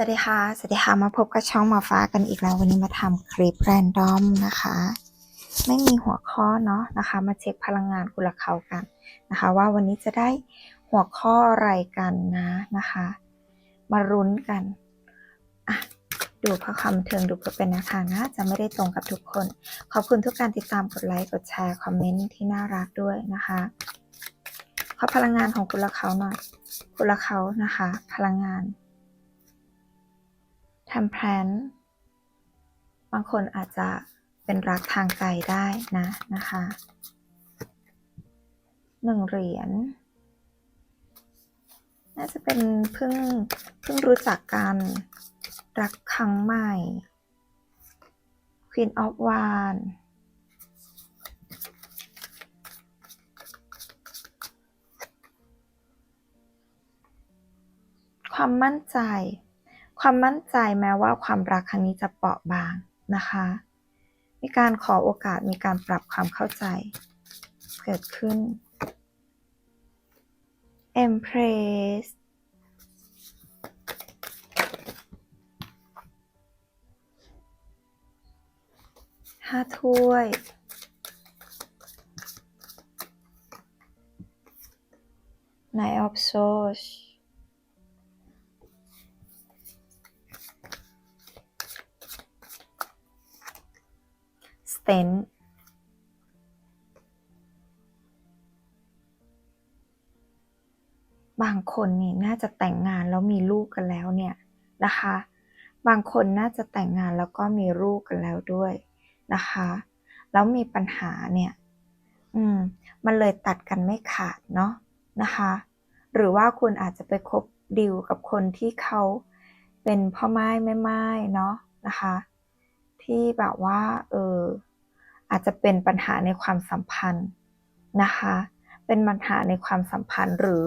สวัสดีค่ะ สวัสดีค่ะ มาพบกับช่องหมาฟ้ากันอีกแล้ว วันนี้มาทำคลิปแรนดอมนะคะ ไม่มีหัวข้อเนาะนะคะ มาเช็คพลังงานกุลเขากันนะคะ ว่าวันนี้จะได้หัวข้ออะไรกันนะนะคะ มารุ้นกันอะดูเพื่อความเทิงดูเพื่อเป็นแนวทางนะจะไม่ได้ตรงกับทุกคน ขอบคุณทุกการติดตามกดไลค์กดแชร์คอมเมนต์ที่น่ารักด้วยนะคะขอพลังงานของกุลเขาหน่อยกุลเขานะคะ พลังงาน ทำแพลนบางคนอาจจะเป็นรักทางไกลได้นะนะคะหนึ่งเหรียญน่าจะเป็นเพิ่งเพิ่งรู้จักกันรักครั้งใหม่ Queen of w a n d ความมั่นใจ ความมั่นใจแม้ว่าความรักครั้งนี้จะเปราะบางนะคะ มีการขอโอกาสมีการปรับความเข้าใจ เกิดขึ้น Empress ห้าถ้วย Nine of Swords เตนบางคนนี่น่าจะแต่งงานแล้วมีลูกกันแล้วเนี่ยนะคะ บางคนน่าจะแต่งงานแล้วก็มีลูกกันแล้วด้วยนะคะ แล้วมีปัญหาเนี่ย อืม มันเลยตัดกันไม่ขาดเนาะนะคะ หรือว่าคุณอาจจะไปคบดิวกับคนที่เขาเป็นพ่อไม้แม่ไม้เนาะนะคะ ที่แบบว่า เออ อาจจะเป็นปัญหาในความสัมพันธ์นะคะ เป็นปัญหาในความสัมพันธ์หรือ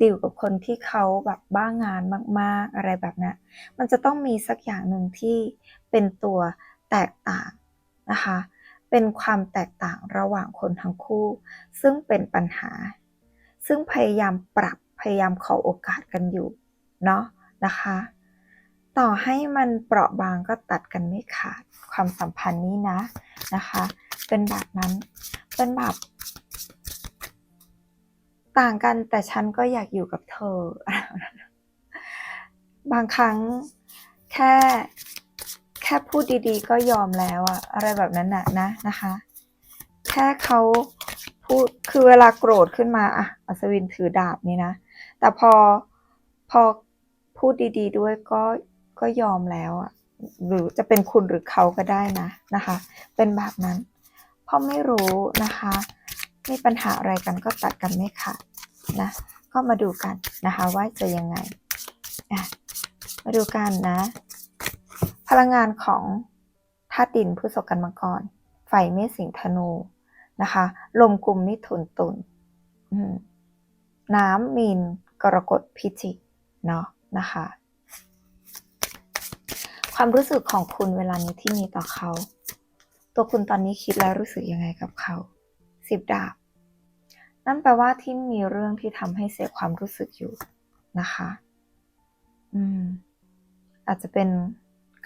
ดิวกับคนที่เขาแบบบ้างานมาก ๆ อะไรแบบนั้นมันจะต้องมีสักอย่างหนึ่งที่เป็นตัวแตกต่างนะคะ เป็นความแตกต่างระหว่างคนทั้งคู่ ซึ่งเป็นปัญหา ซึ่งพยายามปรับพยายามขอโอกาสกันอยู่ เนาะนะคะ ต่อให้มันเปราะบางก็ตัดกันไม่ขาดความสัมพันธ์นี้นะนะคะ เป็นแบบนั้นเป็นแบบต่างกันแต่ฉันก็อยากอยู่กับเธอ บางครั้งแค่แค่พูดดีๆ ก็ยอมแล้วอะอะไรแบบนั้นน่ะนะนะคะ แค่เขาพูดคือเวลาโกรธขึ้นมาอะอัศวินถือดาบนี่นะ แต่พอพอพูดดีๆด้วยก็ ก็ยอมแล้วอะหรือจะเป็นคุณหรือเขาก็ได้นะนะคะ เป็นแบบนั้นเพราะไม่รู้นะคะ มีปัญหาอะไรกันก็ตัดกันไม่ขาดนะก็มาดูกันนะคะว่าจะยังไงมาดูกันนะ พลังงานของธาตุดินพฤษภกันมังกรไฟเมษสิงธนูนะคะ ลมกลุ่มมิถุนตุลน้ำมีนกรกฎพิจิกเนาะนะคะ ความรู้สึกของคุณเวลานี้ที่มีต่อเขา ตัวคุณตอนนี้คิดแล้วรู้สึกยังไงกับเขาสิบดาบ นั่นแปลว่าที่มีเรื่องที่ทำให้เสียความรู้สึกอยู่นะคะ อืม อาจจะเป็น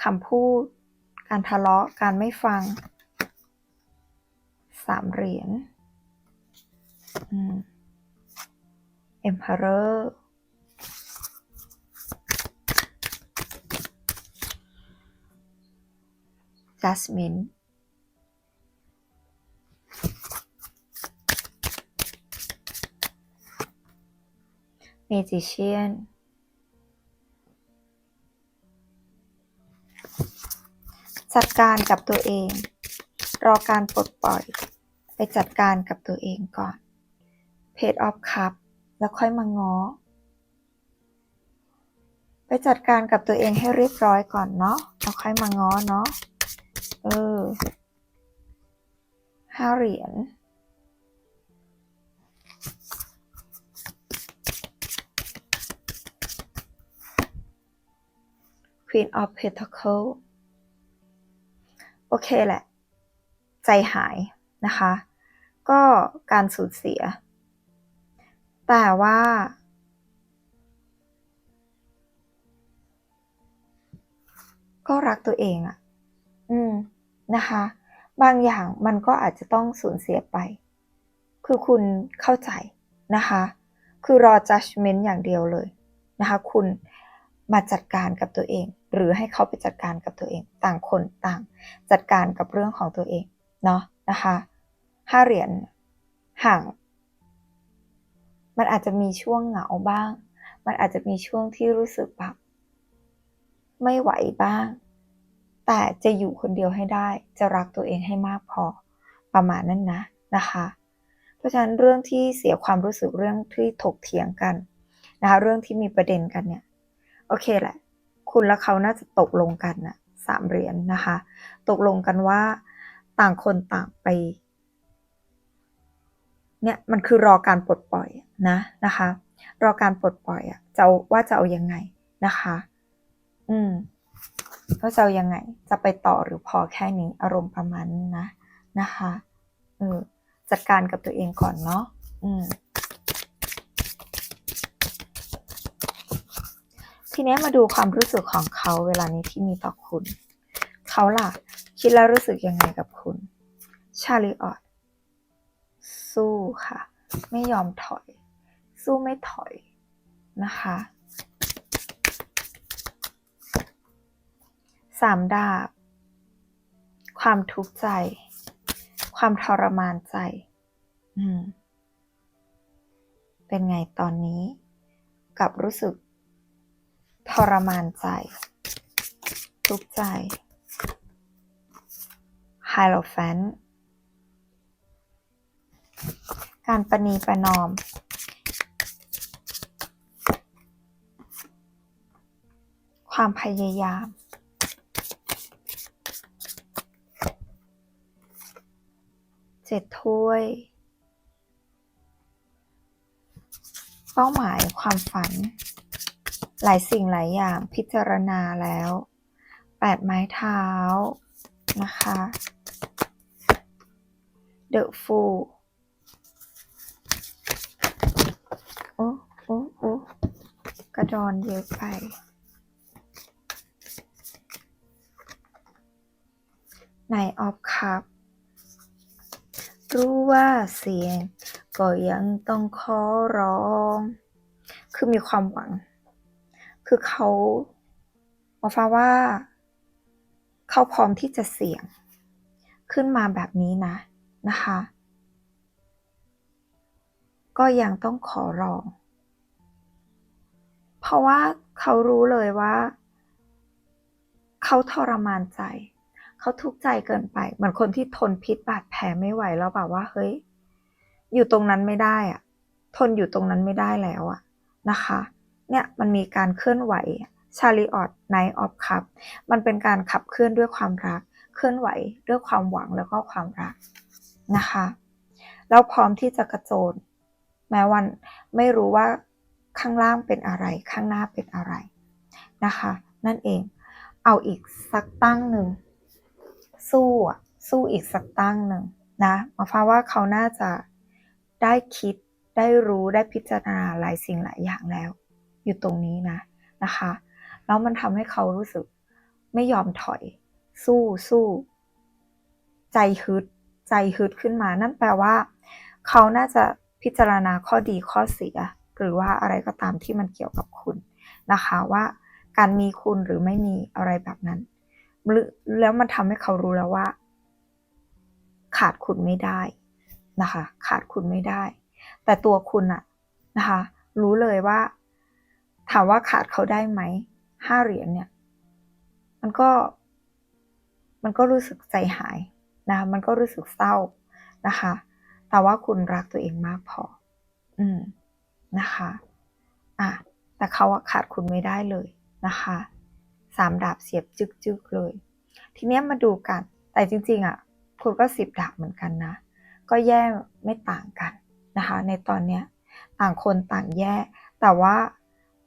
คำพูด การทะเลาะ การไม่ฟัง สามเหรียญ อืม Emperor จัสมินเมจิเชียนจัดการกับตัวเอง รอการปลดปล่อย ไปจัดการกับตัวเองก่อน เพจออฟคัพแล้วค่อยมาง้อ ไปจัดการกับตัวเองให้เรียบร้อยก่อนเนาะแล้วค่อยมาง้อเนาะ เออห้าเหรียญ Queen of Pentacle โอเคแหละ ใจหายนะคะ ก็การสูญเสีย แต่ว่าก็รักตัวเองอะ อืมนะคะ บางอย่างมันก็อาจจะต้องสูญเสียไป คือคุณเข้าใจนะคะ คือรอ judgment อย่างเดียวเลยนะคะ คุณมาจัดการกับตัวเอง หรือให้เขาไปจัดการกับตัวเอง ต่างคนต่าง จัดการกับเรื่องของตัวเองเนาะนะคะห้าเหรียญห่าง มันอาจจะมีช่วงเหงาบ้าง มันอาจจะมีช่วงที่รู้สึกแบบไม่ไหวบ้าง แต่จะอยู่คนเดียวให้ได้ จะรักตัวเองให้มากพอประมาณนั้นนะนะคะ เพราะฉะนั้นเรื่องที่เสียความรู้สึกเรื่องที่ถกเถียงกันนะคะเรื่องที่มีประเด็นกันเนี่ยโอเคแหละ คุณและเขาน่าจะตกลงกันนะสามเหรียญนนะคะ ตกลงกันว่าต่างคนต่างไปเนี่ยมันคือรอการปลดปล่อยนะนะคะ รอการปลดปล่อยอะจะว่าจะเอายังไงนะคะ อืม ว่าจะยังไง จะไปต่อหรือพอแค่นี้อารมณ์ประมาณนั้นนะนะคะเออจัดการกับตัวเองก่อนเนาะอืมทีนี้มาดูความรู้สึกของเขาเวลานี้ที่มีต่อคุณ เขาล่ะ คิดแล้วรู้สึกยังไงกับคุณ ชาลิออตสู้ค่ะ ไม่ยอมถอย สู้ไม่ถอยนะคะ สามดาบ ความทุกข์ใจ ความทรมานใจ อืม เป็นไงตอนนี้ กับรู้สึก ทรมานใจ ทุกข์ใจไฮโลแฟนการประนีประนอม ความพยายาม เจ็ดถ้วย เป้าหมายความฝัน หลายสิ่งหลายอย่างพิจารณาแล้วแปดไม้เท้านะคะ The Fool โอ้โอ้โอ้กระดอนเยอะไปในออฟคัพ รู้ว่าเสียง ก็ยังต้องขอร้อง คือมีความหวัง คือเขาบอกฟ้าว่า เขาพร้อมที่จะเสี่ยง ขึ้นมาแบบนี้นะนะคะ ก็ยังต้องขอร้อง เพราะว่าเขารู้เลยว่า เขาทรมานใจ เขาทุกข์ใจเกินไป เหมือนคนที่ทนพิษบาดแผลไม่ไหวแล้วแบบว่าเฮ้ย อยู่ตรงนั้นไม่ได้อะทนอยู่ตรงนั้นไม่ได้แล้วอะนะคะ เนี่ยมันมีการเคลื่อนไหวชาลีออตไนออฟคัพมันเป็นการขับเคลื่อนด้วยความรัก เคลื่อนไหวด้วยความหวังแล้วก็ความรักนะคะแล้วพร้อมที่จะกระโจน แม้วันไม่รู้ว่าข้างล่างเป็นอะไร ข้างหน้าเป็นอะไรนะคะ นั่นเอง เอาอีกสักตั้งหนึ่ง สู้อะสู้อีกสักตั้งหนึ่งนะมาฟ้าว่าเขาน่าจะได้คิดได้รู้ได้พิจารณาหลายสิ่งหลายอย่างแล้ว อยู่ตรงนี้นะนะคะแล้วมันทำให้เขารู้สึกไม่ยอมถอย สู้สู้ ใจฮึด ใจฮึดขึ้นมา นั่นแปลว่า เขาน่าจะพิจารณาข้อดีข้อเสีย หรือว่าอะไรก็ตามที่มันเกี่ยวกับคุณนะคะว่า การมีคุณหรือไม่มีอะไรแบบนั้น แล้วมันทำให้เขารู้แล้วว่า ขาดคุณไม่ได้นะคะ ขาดคุณไม่ได้ แต่ตัวคุณอะนะคะ รู้เลยว่า ถามว่าขาดเขาได้ไหมห้าเหรียญเนี่ย มันก็ มันก็รู้สึกใจหายนะคะมันก็รู้สึกเศร้านะคะ แต่ว่าคุณรักตัวเองมากพอ อืมนะคะ อะแต่เขาขาดคุณไม่ได้เลยนะคะ สามดาบเสียบจึกๆเลย ทีนี้มาดูกัน แต่จริงๆอะคุณก็สิบดาบเหมือนกันนะ ก็แย่ไม่ต่างกันนะคะ ในตอนเนี้ยต่างคนต่างแย่ แต่ว่า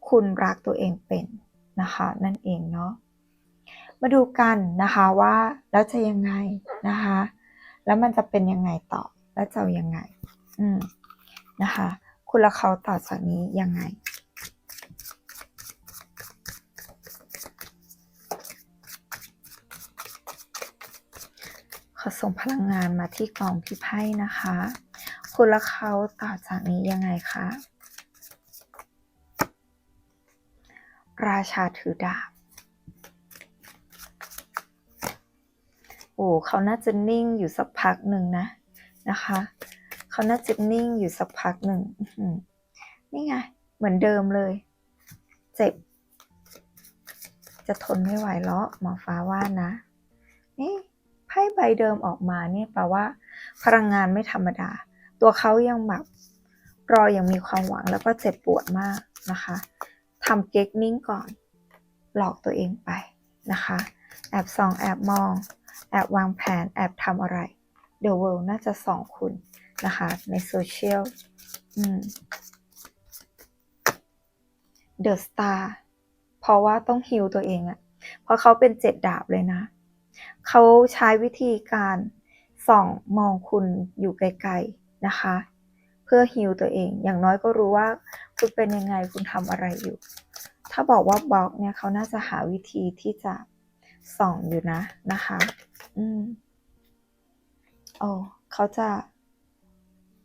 คุณรักตัวเองเป็นนะคะ นั่นเองเนาะ มาดูกันนะคะว่าแล้วจะยังไงนะคะ แล้วมันจะเป็นยังไงต่อ แล้วจะยังไง อืมนะคะ คุณและเขาต่อจากนี้ยังไง อส่งพลังงานมาที่กล่องพี่ไพ่นะคะ คุณและเขาต่อจากนี้ยังไงคะ ราชาถือดาบ โอ้เขาน่าจะนิ่งอยู่สักพักหนึ่งนะนะคะ เขาน่าจะนิ่งอยู่สักพักหนึ่งนี่ไง เหมือนเดิมเลย เจ็บ จะทนไม่ไหวแล้วหมอฟ้าว่านะนี่ พ่ใบเดิมออกมาเนี่ยแปลว่า พลังงานไม่ธรรมดา ตัวเขายังแบบรออย่างมีความหวังแล้วก็เจ็บปวดมากนะคะทำเก๊กนิ่งก่อน หลอกตัวเองไปนะคะ แอบส่องแอบมอง แอบวางแผน แอบทำอะไร The World น่าจะส่องคุณนะคะ ในโซเชียลอืม The Star เพราะว่าต้องฮิวตัวเองอะเพราะเขาเป็นเจ็ดดาบเลยนะ เขาใช้วิธีการส่องมองคุณอยู่ไกลๆนะคะ เพื่อฮิวตัวเอง อย่างน้อยก็รู้ว่าคุณเป็นยังไงคุณทำอะไรอยู่ ถ้าบอกว่าบล็อกเนี่ยเขาน่าจะหาวิธีที่จะส่องอยู่นะนะคะ อืมโอ้เขาจะ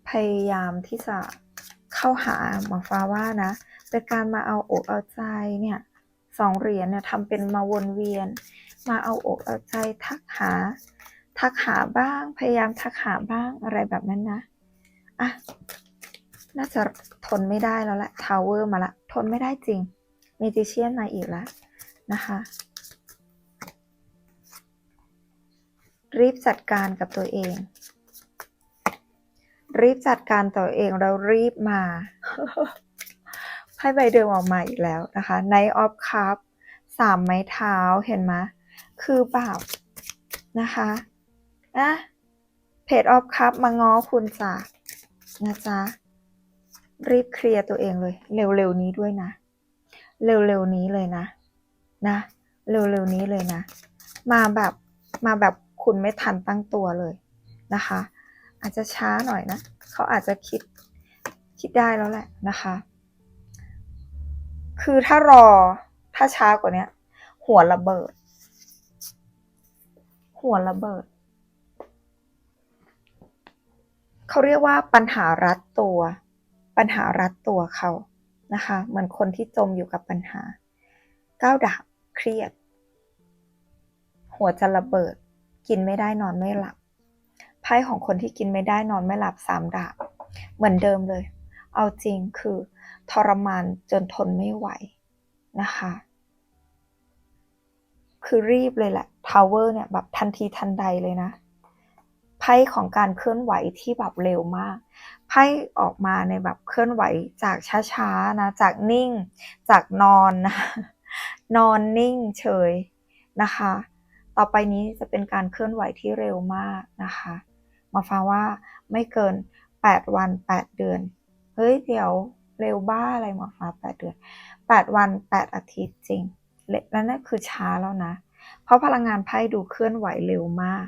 พยายามที่จะเข้าหาหมอฟ้าว่านะเป็นการมาเอาอกเอาใจเนี่ยสองเหรียญเนี่ยทำเป็นมาวนเวียน มาเอาอกเอาใจทักหา ทักหาบ้าง พยายามทักหาบ้างอะไรแบบนั้นนะ อะ น่าจะทนไม่ได้แล้วแหละทาวเวอร์มาละ ทนไม่ได้จริงเมจิเชียนมาอีกแล้วนะคะ รีบจัดการกับตัวเอง รีบจัดการตัวเองแล้วรีบมาไพ่ใบเดิมออกมาอีกแล้วนะคะ Knight of Cup สามไม้เท้าเห็นไหม คือแบบนะคะนะเพจออฟคัพมาง้อคุณจ้ะนะจ๊ะ รีบเคลียร์ตัวเองเลย เร็วๆนี้ด้วยนะ เร็วๆนี้เลยนะนะ เร็วๆนี้เลยนะ มาแบบมาแบบคุณไม่ทันตั้งตัวเลยนะคะ อาจจะช้าหน่อยนะ เขาอาจจะคิดคิดได้แล้วแหละนะคะ คือถ้ารอถ้าช้ากว่านี้หัวระเบิด หัวระเบิด เขาเรียกว่าปัญหารัดตัว ปัญหารัดตัวเขานะคะเหมือนคนที่จมอยู่กับปัญหาก้าวดาบเครียด หัวจะระเบิด กินไม่ได้นอนไม่หลับไพ่ของคนที่กินไม่ได้นอนไม่หลับสามดาบเหมือนเดิมเลย เอาจริงคือทรมานจนทนไม่ไหวนะคะ คือรีบเลยแหละ ทาวเวอร์เนี่ยแบบทันทีทันใดเลยนะ ไพ่ของการเคลื่อนไหวที่แบบเร็วมาก ไพ่ออกมาในแบบเคลื่อนไหวจากช้าๆนะ จากนิ่ง จากนอนนะ นอนนิ่งเฉยนะคะ ต่อไปนี้จะเป็นการเคลื่อนไหวที่เร็วมากนะคะ มาฟังว่าไม่เกิน 8 วัน 8 เดือน เฮ้ยเดี๋ยวเร็วบ้าอะไรหมอฟ้า8เดือน 8 วัน 8 อาทิตย์จริงและนั่นคือช้าแล้วนะ เพราะพลังงานไพ่ดูเคลื่อนไหวเร็วมาก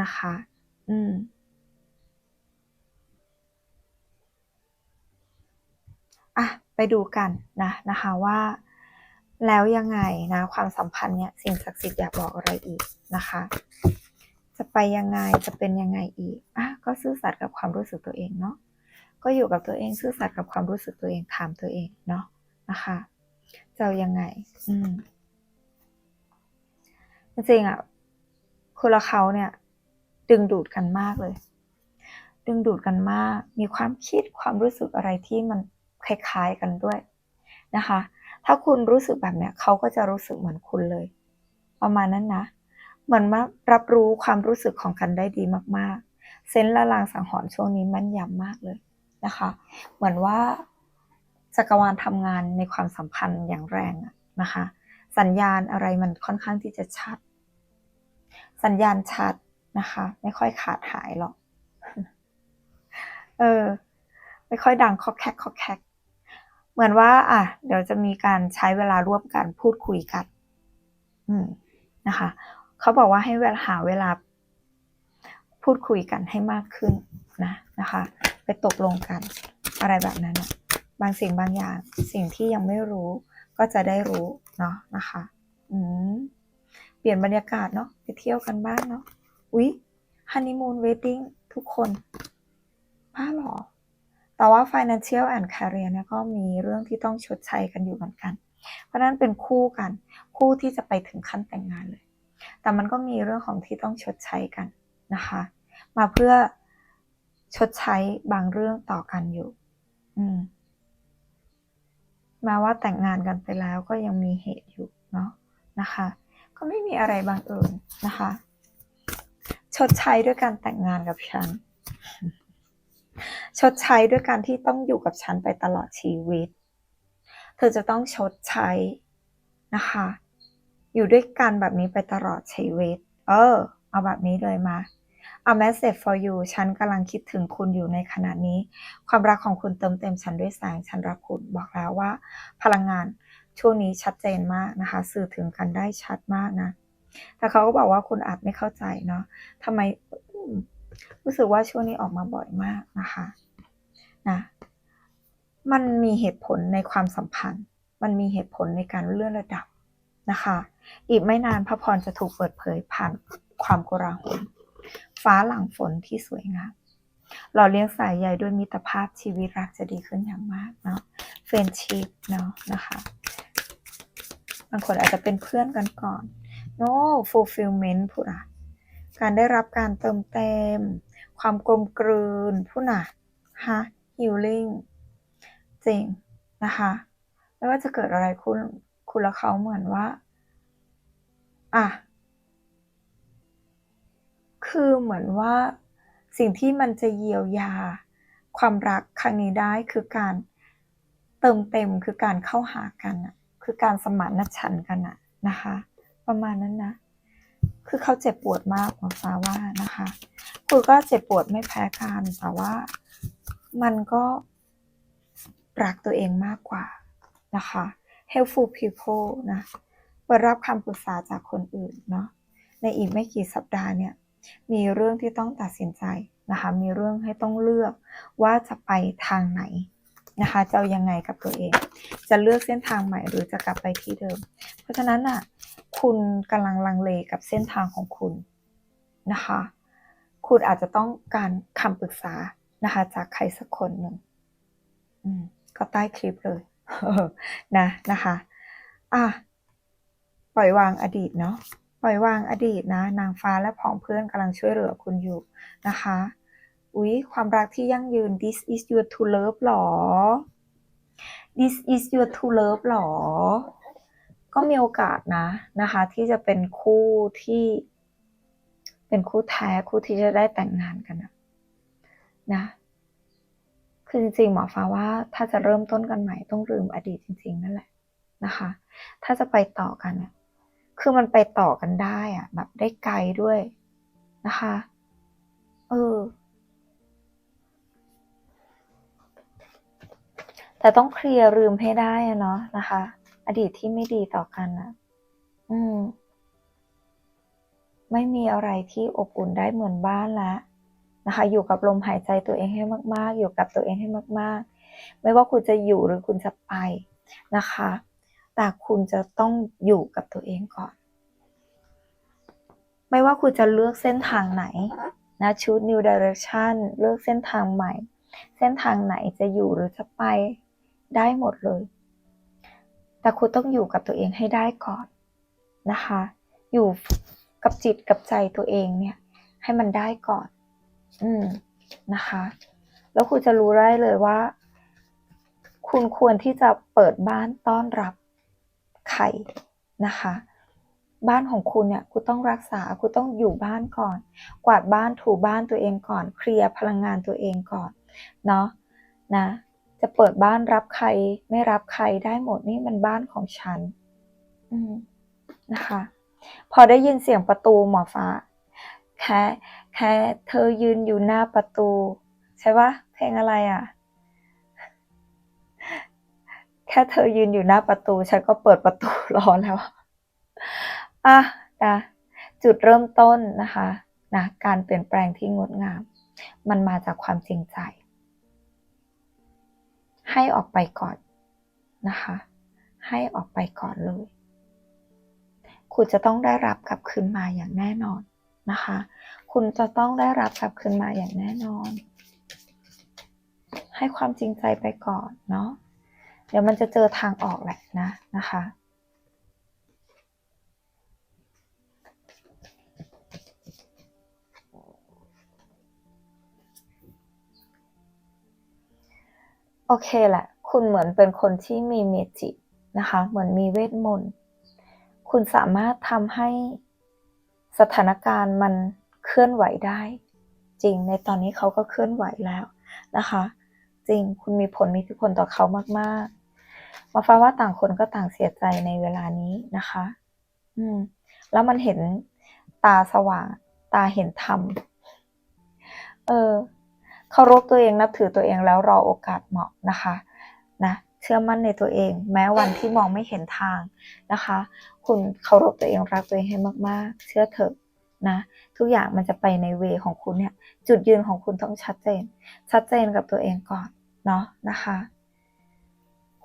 นะคะ อืมอะไปดูกันนะนะคะว่าแล้วยังไงนะความสัมพันธ์เนี่ยสิ่งศักดิ์สิทธิ์อยากบอกอะไรอีกนะคะ จะไปยังไงจะเป็นยังไงอีกอะก็ซื่อสัตย์กับความรู้สึกตัวเองเนาะก็อยู่กับตัวเองซื่อสัตย์กับความรู้สึกตัวเองถามตัวเองเนาะนะคะจะยังไง อืม จริงๆอะคุณละเขาเนี่ย ดึงดูดกันมากเลย ดึงดูดกันมาก มีความคิดความรู้สึกอะไรที่มันคล้ายๆกันด้วยนะคะ ถ้าคุณรู้สึกแบบเนี้ยเขาก็จะรู้สึกเหมือนคุณเลย ประมาณนั้นนะ เหมือนมารับรู้ความรู้สึกของกันได้ดีมากๆ เซนส์ละลางสังหรณ์ช่วงนี้มันยำมากเลยนะคะ เหมือนว่าจักรวาลทำงานในความสัมพันธ์อย่างแรงนะคะ สัญญาณอะไรมันค่อนข้างที่จะชัด สัญญาณชัดนะคะ ไม่ค่อยขาดหายหรอก เออ ไม่ค่อยดังคอกแคกคอกแคกเหมือนว่า อะ เดี๋ยวจะมีการใช้เวลาร่วมกันพูดคุยกัน อืมนะคะ เขาบอกว่าให้เวลาหาเวลา พูดคุยกันให้มากขึ้นนะนะคะ ไปตกลงกัน อะไรแบบนั้นอะบางสิ่งบางอย่าง สิ่งที่ยังไม่รู้ ก็จะได้รู้เนาะนะคะ อืม เปลี่ยนบรรยากาศเนาะไปเที่ยวกันบ้างเนาะอุ๊ยฮันนีมูนเวดดิ้งทุกคนบ้าหรอ แต่ว่า financial and career เนี่ยก็มีเรื่องที่ต้องชดใช้กันอยู่เหมือนกัน เพราะฉะนั้นเป็นคู่กัน คู่ที่จะไปถึงขั้นแต่งงานเลย แต่มันก็มีเรื่องของที่ต้องชดใช้กันนะคะ มาเพื่อชดใช้บางเรื่องต่อกันอยู่ อืมแม้ว่าแต่งงานกันไปแล้วก็ยังมีเหตุอยู่เนาะนะคะ ก็ไม่มีอะไรบังเอิญนะคะ ชดใช้ด้วยการแต่งงานกับฉัน ชดใช้ด้วยการที่ต้องอยู่กับฉันไปตลอดชีวิต เธอจะต้องชดใช้นะคะ อยู่ด้วยกันแบบนี้ไปตลอดชีวิต เออ เอาแบบนี้เลยมา A message for you ฉันกำลังคิดถึงคุณอยู่ในขณะนี้ ความรักของคุณเติมเต็มฉันด้วยแสง ฉันรักคุณ บอกแล้วว่า พลังงาน ช่วงนี้ชัดเจนมากนะคะ สื่อถึงกันได้ชัดมากนะ แต่เขาก็บอกว่าคุณอาจไม่เข้าใจเนาะทำไมรู้สึกว่าช่วงนี้ออกมาบ่อยมากนะคะนะมันมีเหตุผลในความสัมพันธ์ มันมีเหตุผลในการเลื่อนระดับนะคะ อีกไม่นานพระพรจะถูกเปิดเผยผ่านความโกลาหลฟ้าหลังฝนที่สวยงามหล่อเลี้ยงสายใยด้วยมิตรภาพชีวิตรักจะดีขึ้นอย่างมากเนาะเฟรนชิพเนาะนะคะ บางคนอาจจะเป็นเพื่อนกันก่อน no fulfillment พูดอะการได้รับการเติมเต็ม ความกลมกลืนพูดนะฮะ healing จริงนะคะ ไม่ว่าจะเกิดอะไรคุณคุณและเขาเหมือนว่า อะ คือเหมือนว่าสิ่งที่มันจะเยียวยา ความรักครั้งนี้ได้คือการเติมเต็มคือการเข้าหากันอะ คือการสมานฉันกันอะนะคะ ประมาณนั้นนะ คือเขาเจ็บปวดมากหมอฟ้าว่านะคะ คุณก็เจ็บปวดไม่แพ้กันแต่ว่ามันก็รักตัวเองมากกว่านะคะ helpful people นะเปิดรับคำปรึกษาจากคนอื่นเนาะ ในอีกไม่กี่สัปดาห์เนี่ย มีเรื่องที่ต้องตัดสินใจนะคะ มีเรื่องให้ต้องเลือกว่าจะไปทางไหน นะคะจะเอายังไงกับตัวเอง จะเลือกเส้นทางใหม่หรือจะกลับไปที่เดิม เพราะฉะนั้นอะคุณกำลังลังเลกับเส้นทางของคุณนะคะ คุณอาจจะต้องการคำปรึกษานะคะ จากใครสักคนหนึ่งก็ใต้คลิปเลยนะนะคะ อะปล่อยวางอดีตเนาะปล่อยวางอดีตนะ นางฟ้าและผองเพื่อนกำลังช่วยเหลือคุณอยู่นะคะ อุ๊ย ความรักที่ยั่งยืน this is your true love หรอ this is your true love หรอ ก็มีโอกาสนะนะคะ ที่จะเป็นคู่ที่ เป็นคู่แท้คู่ที่จะได้แต่งงานกันนะนะคือจริงๆหมอฟ้าว่าถ้าจะเริ่มต้นกันใหม่ต้องลืมอดีตจริง ๆ นั่นแหละนะคะ ถ้าจะไปต่อกันเนี่ยคือมันไปต่อกันได้อะแบบได้ไกลด้วยนะคะ เออ แต่ต้องเคลียร์ลืมให้ได้อะเนาะนะคะ อดีตที่ไม่ดีต่อกันนะอืม ไม่มีอะไรที่อบอุ่นได้เหมือนบ้านล้วนะคะ อยู่กับลมหายใจตัวเองให้มาก ๆ อยู่กับตัวเองให้มาก ๆ ไม่ว่าคุณจะอยู่หรือคุณจะไปนะคะ แต่คุณจะต้องอยู่กับตัวเองก่อน ไม่ว่าคุณจะเลือกเส้นทางไหนนะชุด new direction เลือกเส้นทางใหม่ เส้นทางไหนจะอยู่หรือจะไป ได้หมดเลย แต่คุณต้องอยู่กับตัวเองให้ได้ก่อนนะคะ อยู่กับจิตกับใจตัวเองเนี่ย ให้มันได้ก่อน อืมนะคะ แล้วคุณจะรู้ได้เลยว่า คุณควรที่จะเปิดบ้านต้อนรับใครนะคะ บ้านของคุณเนี่ย คุณต้องรักษา คุณต้องอยู่บ้านก่อน กวาดบ้านถูบ้านตัวเองก่อน เคลียร์พลังงานตัวเองก่อน เนาะนะ จะเปิดบ้านรับใคร ไม่รับใครได้หมดนี่มันบ้านของฉันนะคะ พอได้ยินเสียงประตูหมอฟ้า แค่แค่เธอยืนอยู่หน้าประตู ใช่ปะเพลงอะไรอะ แค่เธอยืนอยู่หน้าประตู ฉันก็เปิดประตูรอแล้วอะนะจุดเริ่มต้นนะคะนะการเปลี่ยนแปลงที่งดงาม มันมาจากความจริงใจ ให้ออกไปก่อนนะคะ ให้ออกไปก่อนเลย คุณจะต้องได้รับกลับคืนมาอย่างแน่นอนนะคะ คุณจะต้องได้รับกลับคืนมาอย่างแน่นอน ให้ความจริงใจไปก่อนเนาะ เดี๋ยวมันจะเจอทางออกแหละนะนะคะ โอเคแหละ คุณเหมือนเป็นคนที่มีเมจินะคะ เหมือนมีเวทมนต์ คุณสามารถทำให้สถานการณ์มันเคลื่อนไหวได้ จริงในตอนนี้เขาก็เคลื่อนไหวแล้วนะคะ จริงคุณมีผลมีอิทธิพลต่อเขามากๆ มาฟ้าว่าต่างคนก็ต่างเสียใจในเวลานี้นะคะ อืม แล้วมันเห็นตาสว่าง ตาเห็นธรรม เออ เคารพตัวเองนับถือตัวเองแล้วรอโอกาสเหมาะนะคะนะเชื่อมั่นในตัวเอง แม้วันที่มองไม่เห็นทางนะคะ คุณเคารพตัวเองรักตัวเองให้มาก ๆ เชื่อเถอะนะทุกอย่างมันจะไปในเวของคุณเนี่ยจุดยืนของคุณต้องชัดเจน ชัดเจนกับตัวเองก่อนเนาะนะคะ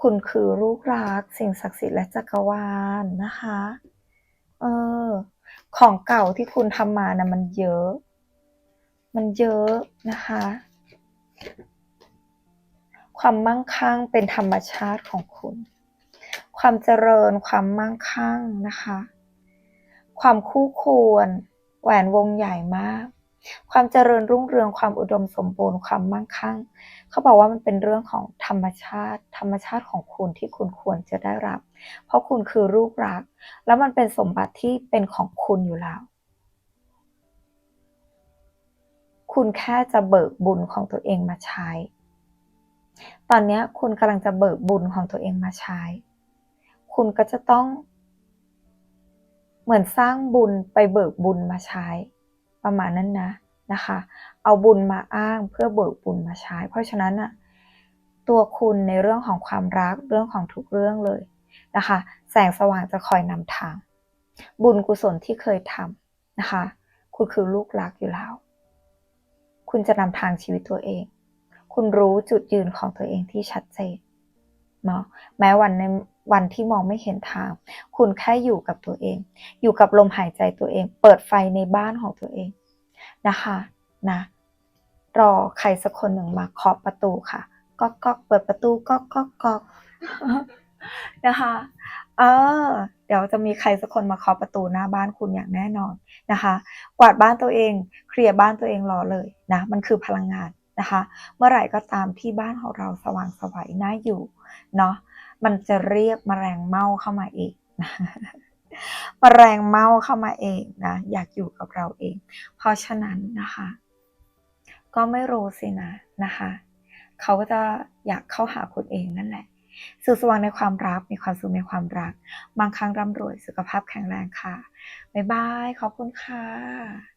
คุณคือลูกรักสิ่งศักดิ์สิทธิ์และจักรวาลนะคะเออของเก่าที่คุณทำมานะมันเยอะ มันเยอะนะคะ ความมั่งคั่งเป็นธรรมชาติของคุณ ความเจริญความมั่งคั่งนะคะ ความคู่ควรแหวนวงใหญ่มาก ความเจริญรุ่งเรืองความอุดมสมบูรณ์ความมั่งคั่ง เขาบอกว่ามันเป็นเรื่องของธรรมชาติ ธรรมชาติของคุณที่คุณควรจะได้รับ เพราะคุณคือลูกรัก แล้วมันเป็นสมบัติที่เป็นของคุณอยู่แล้ว คุณแค่จะเบิกบุญของตัวเองมาใช้ ตอนนี้คุณกำลังจะเบิกบุญของตัวเองมาใช้ คุณก็จะต้อง เหมือนสร้างบุญไปเบิกบุญมาใช้ ประมาณนั้นนะนะคะ เอาบุญมาอ้างเพื่อเบิกบุญมาใช้ เพราะฉะนั้นอะตัวคุณในเรื่องของความรักเรื่องของทุกเรื่องเลยนะคะ แสงสว่างจะคอยนำทาง บุญกุศลที่เคยทำนะคะ คุณคือลูกรักอยู่แล้ว คุณจะนำทางชีวิตตัวเอง คุณรู้จุดยืนของตัวเองที่ชัดเจนเนาะแม้วันในวันที่มองไม่เห็นทาง คุณแค่อยู่กับตัวเอง อยู่กับลมหายใจตัวเอง เปิดไฟในบ้านของตัวเองนะคะนะรอใครสักคนหนึ่งมาเคาะประตูค่ะก๊อกก๊อกเปิดประตูก๊อกก๊อกก๊อกนะคะเออ ดี๋ยวจะมีใครสักคนมาเคาะประตูหน้าบ้านคุณอย่างแน่นอนนะคะ กวาดบ้านตัวเองเคลียร์บ้านตัวเองรอเลยนะมันคือพลังงานนะคะ เมื่อไหร่ก็ตามที่บ้านของเราสว่างไสวัยน่าอยู่เนาะมันจะเรียกมแมลงเม่าเข้ามาเองนะมแมลงเม่าเข้ามาเองนะอยากอยู่กับเราเอง เพราะฉะนั้นนะคะ ก็ไม่รู้สินะนะคะ เขาก็จะอยากเข้าหาคุณเองนั่นแหละ สุขสว่างในความรัก มีความสุขในความรัก บางครั้งร่ำรวย สุขภาพแข็งแรงค่ะ บ๊ายบาย ขอบคุณค่ะ